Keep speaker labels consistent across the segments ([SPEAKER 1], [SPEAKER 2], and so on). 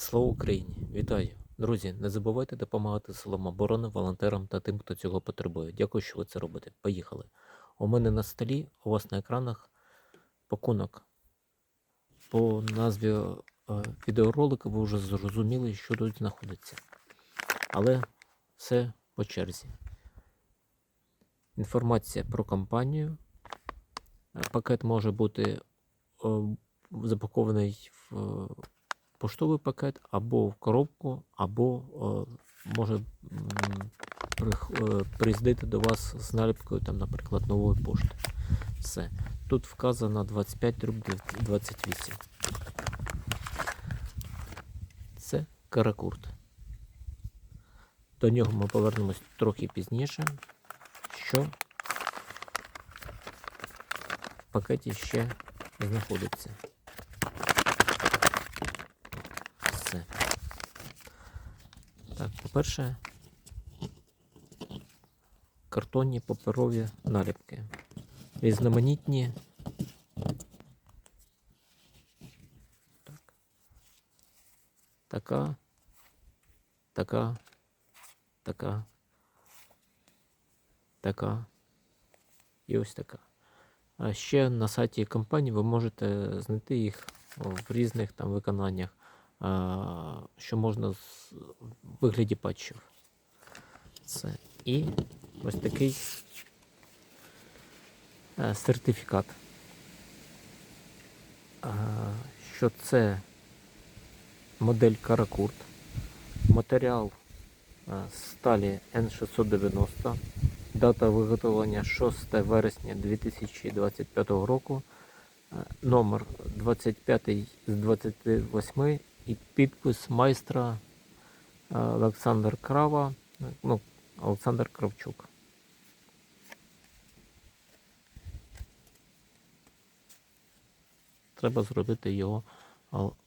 [SPEAKER 1] Слава Україні! Вітаю! Друзі, не забувайте допомагати силам оборони, волонтерам та тим, хто цього потребує. Дякую, що ви це робите. Поїхали. У мене на столі, у вас на екранах пакунок. По назві е, відеоролика ви вже зрозуміли, що тут знаходиться. Але все по черзі. Інформація про компанію. Е, Пакет може бути е, запакований в поштовий пакет або в коробку, або е, може е, приїздити до вас з наліпкою, там, наприклад, нової пошти. Все. Тут вказано 25 дріб 28. Це каракурт. До нього ми повернемось трохи пізніше. Що в пакеті ще знаходиться. Все. Так, по-перше, картонні паперові наліпки. Різноманітні. Так. Така. Така. Така. Така. І ось така. А ще на сайті компанії ви можете знайти їх в різних там виконаннях, що можна з- вигляді патчів. Це. І ось такий е, сертифікат. Що це модель Каракурт, матеріал е, сталі N690. Дата виготовлення 6 вересня 2025 року. Е, Номер 25 з 28 і підпис майстра е, Олександр Крава, е, ну, Олександр Кравчук. Треба зробити його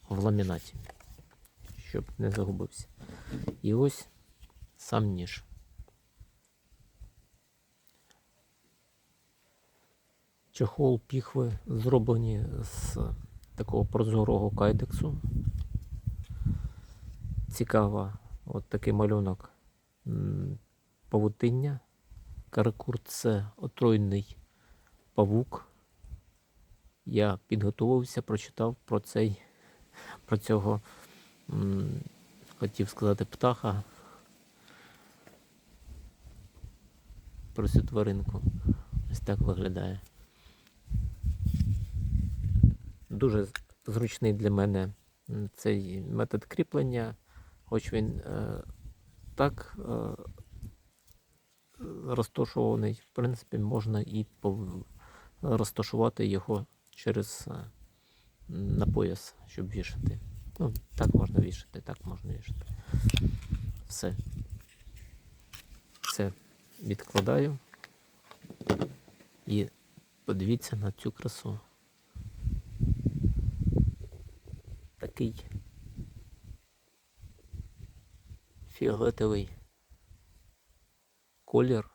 [SPEAKER 1] в ламінаті, щоб не загубився. І ось сам ніж. Чехол піхви зроблені з такого прозорого кайдексу. Цікава от такий малюнок павутиння. Каракурт це отруйний павук. Я підготувався, прочитав про цей, про цього, хотів сказати, птаха. Про цю тваринку. Ось так виглядає. Дуже зручний для мене цей метод кріплення, хоч він е, так е, розташований, в принципі, можна і розташувати його через е, на пояс, щоб вішати. Ну, так можна вішати, так можна вішати. Все. Це відкладаю. І подивіться на цю красу. Такий фіолетовий колір.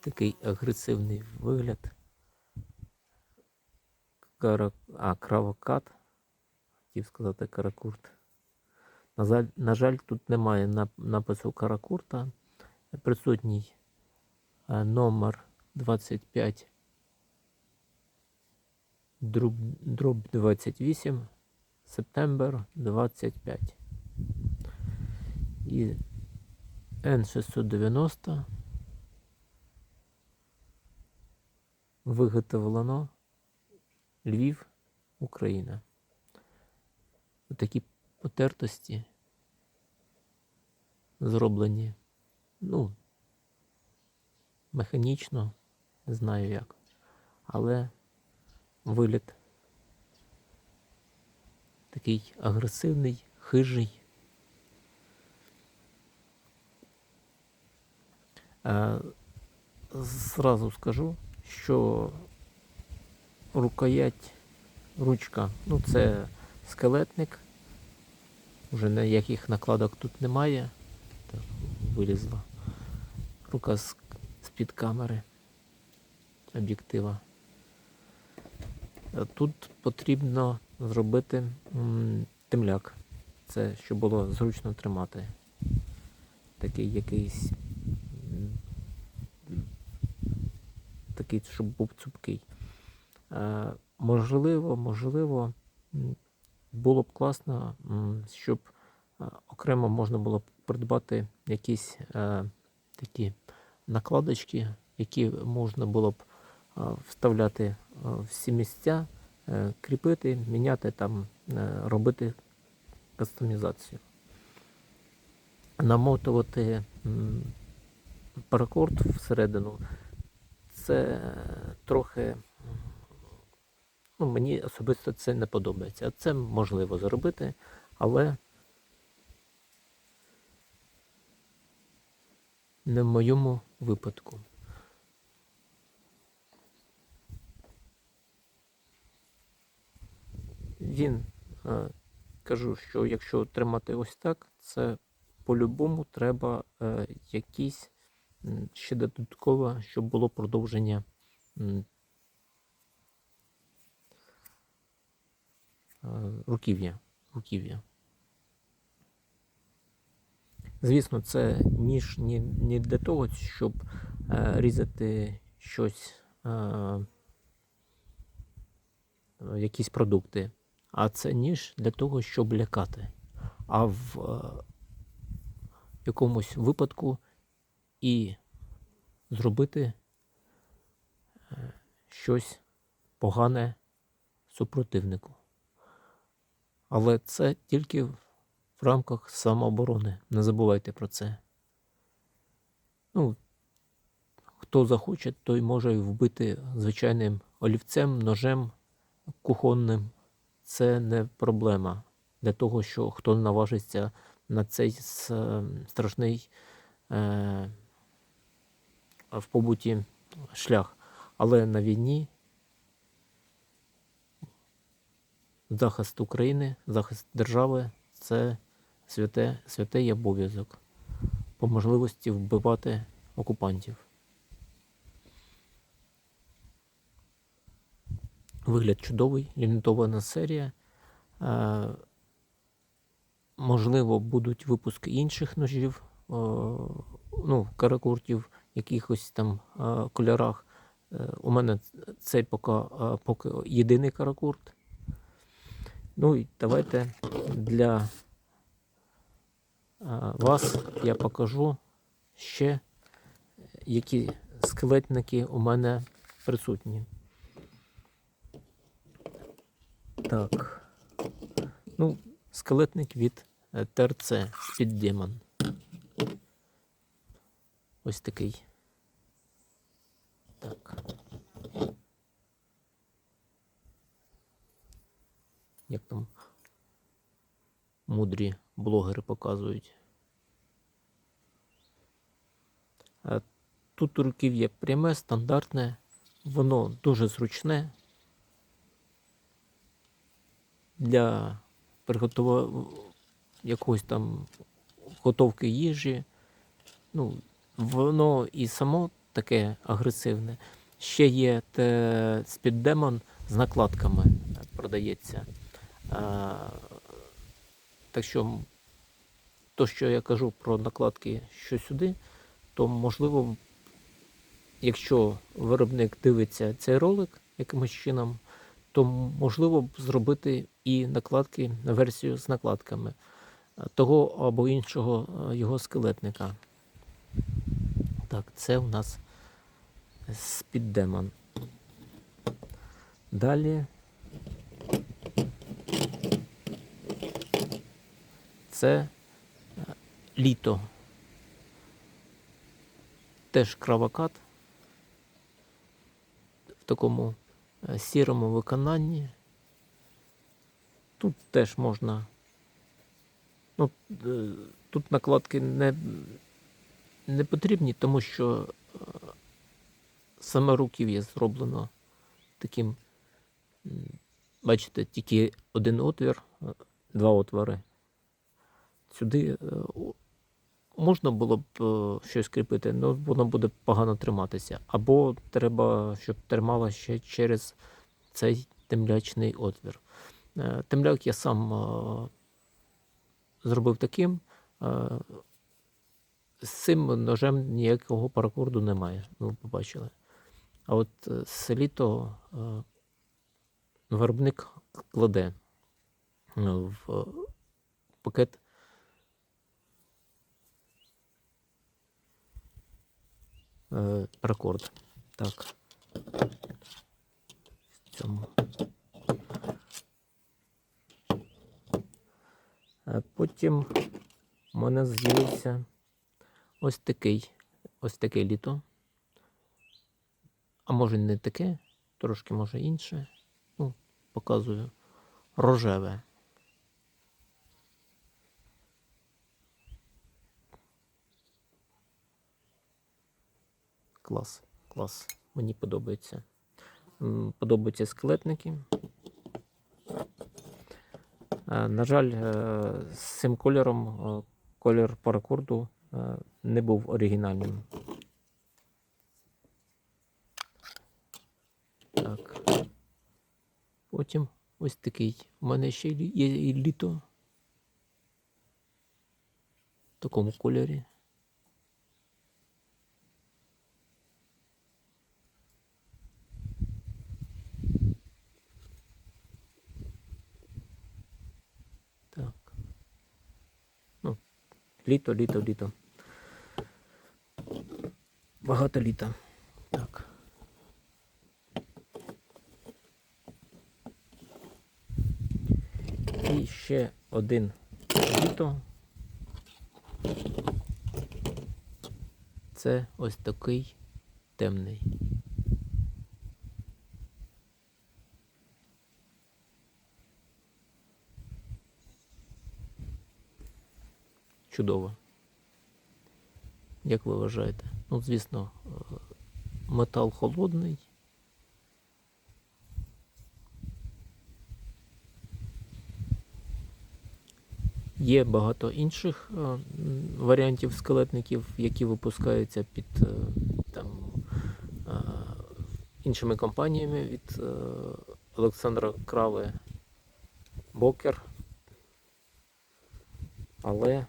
[SPEAKER 1] Такий агресивний вигляд. Кара... А, кравокат. Хотів сказати каракурт. На жаль, на жаль, тут немає напису каракурта. Присутній е, номер 25 дроб, дроб 28 септембр 25 і N690 виготовлено Львів, Україна. Такі потертості зроблені, ну, механічно, не знаю як, але вигляд такий агресивний, хижий. Е, Зразу скажу, що рукоять, ручка, ну це скелетник. Вже ніяких накладок тут немає. Так, вилізла. Рука з-під камери об'єктива. Е, Тут потрібно зробити темляк. Це щоб було зручно тримати. Такий якийсь. Такий, щоб був цупкий. Е, можливо, можливо, було б класно, щоб е, окремо можна було б придбати якісь е, такі накладочки, які можна було б вставляти в всі місця, кріпити, міняти там, е, робити кастомізацію. Намотувати паракорд всередину, це трохи. Ну, мені особисто це не подобається. Це можливо зробити, але не в моєму випадку. Він е, кажу, що якщо тримати ось так, це по-любому треба е, якісь ще додатково, щоб було продовження е, руків'я. руків'я. Звісно, це ніж не, не для того, щоб е, різати щось, е, якісь продукти, а це ніж для того, щоб лякати. А в е, якомусь випадку і зробити е, щось погане супротивнику. Але це тільки в рамках самооборони. Не забувайте про це. Ну, хто захоче, той може вбити звичайним олівцем, ножем кухонним. Це не проблема для того, що хто наважиться на цей страшний е, в побуті шлях. Але на війні захист України, захист держави це святе, святий обов'язок. По можливості вбивати окупантів. Вигляд чудовий, лімітована серія. Е, можливо, будуть випуски інших ножів, е, ну, каракуртів, якихось там е, кольорах. У мене цей поки, поки єдиний каракурт. Ну і давайте для вас я покажу ще, які скелетники у мене присутні. Так. Ну, скелетник від е, ТРЦ Speed Demon. Ось такий. Так. Як там мудрі блогери показують. Е, Тут руків'я пряме, стандартне, воно дуже зручне для приготування якоїсь там готовки їжі. Ну, воно і само таке агресивне. Ще є те Demon з накладками продається. А, так що, то, що я кажу про накладки що сюди, то можливо, якщо виробник дивиться цей ролик якимось чином, то можливо б зробити і накладки на версію з накладками е, того або іншого е, його скелетника. Так, це у нас Demon. Далі. Це е, літо. Теж кравокат в такому сірому виконанні. Тут теж можна. Ну, е, тут накладки не, не потрібні, тому що е, саме руків'я зроблено таким. Бачите, тільки один отвір, е, два отвори. Сюди е, можна було б е, щось кріпити, але воно буде погано триматися. Або треба, щоб тримало ще через цей темлячний отвір. Е, Темляк я сам е, зробив таким. З цим ножем ніякого паракорду немає. Ну, ви побачили. А от селіто виробник кладе в пакет. Е, Паракорд. Так. В цьому. Е, Потім у мене з'явився ось такий, ось таке літо. А може не таке, трошки може інше. Ну, показую. Рожеве. Клас, клас. Мені подобається. Подобаються скелетники. Е, На жаль, е, з цим кольором е, колір паракорду не був оригінальним. Так. Потім ось такий. У мене ще є і літо. В такому кольорі. Так. Ну, літо, літо, літо. Багато літа. Так. І ще один літо. Це ось такий темний. Чудово. Як ви вважаєте? Ну, звісно, е, метал холодний. Є багато інших е, варіантів скелетників, які випускаються під е, там, іншими компаніями від Олександра Крави Бокер. Але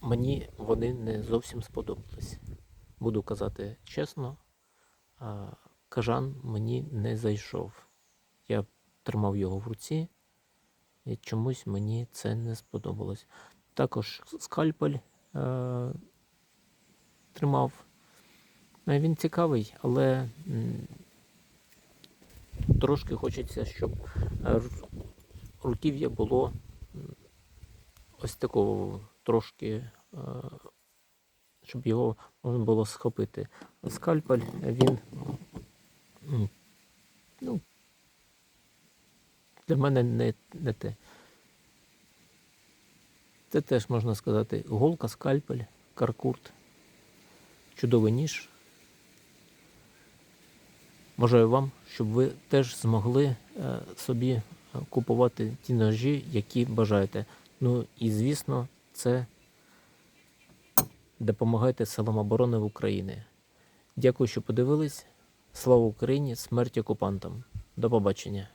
[SPEAKER 1] мені вони не зовсім сподобались. Буду казати чесно, кажан мені не зайшов. Я тримав його в руці. І чомусь мені це не сподобалось. Також скальпель е- тримав. Е, Він цікавий, але трошки хочеться, щоб е, руків'я було ось такого трошки, е- щоб його можна було схопити. Скальпель він ну, для мене не, не те. Це теж можна сказати голка, скальпель, каркурт, чудовий ніж. Бажаю вам, щоб ви теж змогли е, собі купувати ті ножі, які бажаєте. Ну і звісно, це допомагайте силам оборони в Україні. Дякую, що подивились. Слава Україні! Смерть окупантам! До побачення!